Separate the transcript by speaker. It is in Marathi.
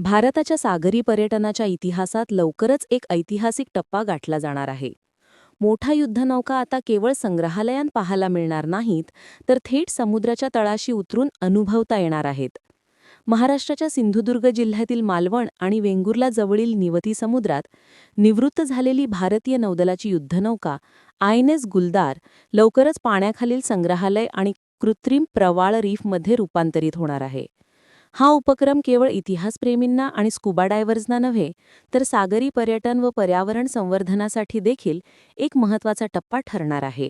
Speaker 1: भारताच्या सागरी पर्यटनाच्या इतिहासात लवकरच एक ऐतिहासिक टप्पा गाठला जाणार आहे. मोठा युद्धनौका आता केवळ संग्रहालयात पाहायला मिळणार नाहीत तर थेट समुद्राच्या तळाशी उतरून अनुभवता येणार आहेत. महाराष्ट्राच्या सिंधुदुर्ग जिल्ह्यातील मालवण आणि वेंगुर्ला जवळील निवती समुद्रात निवृत्त झालेली भारतीय नौदलाची युद्धनौका आय एन एस गुलदार लवकरच पाण्याखालील संग्रहालय आणि कृत्रिम प्रवाळ रीफमध्ये रूपांतरित होणार आहे. हा उपक्रम केवळ इतिहासप्रेमींना आणि स्कुबा डायव्हर्सना नव्हे तर सागरी पर्यटन व पर्यावरण संवर्धनासाठी देखील एक महत्त्वाचा टप्पा ठरणार आहे.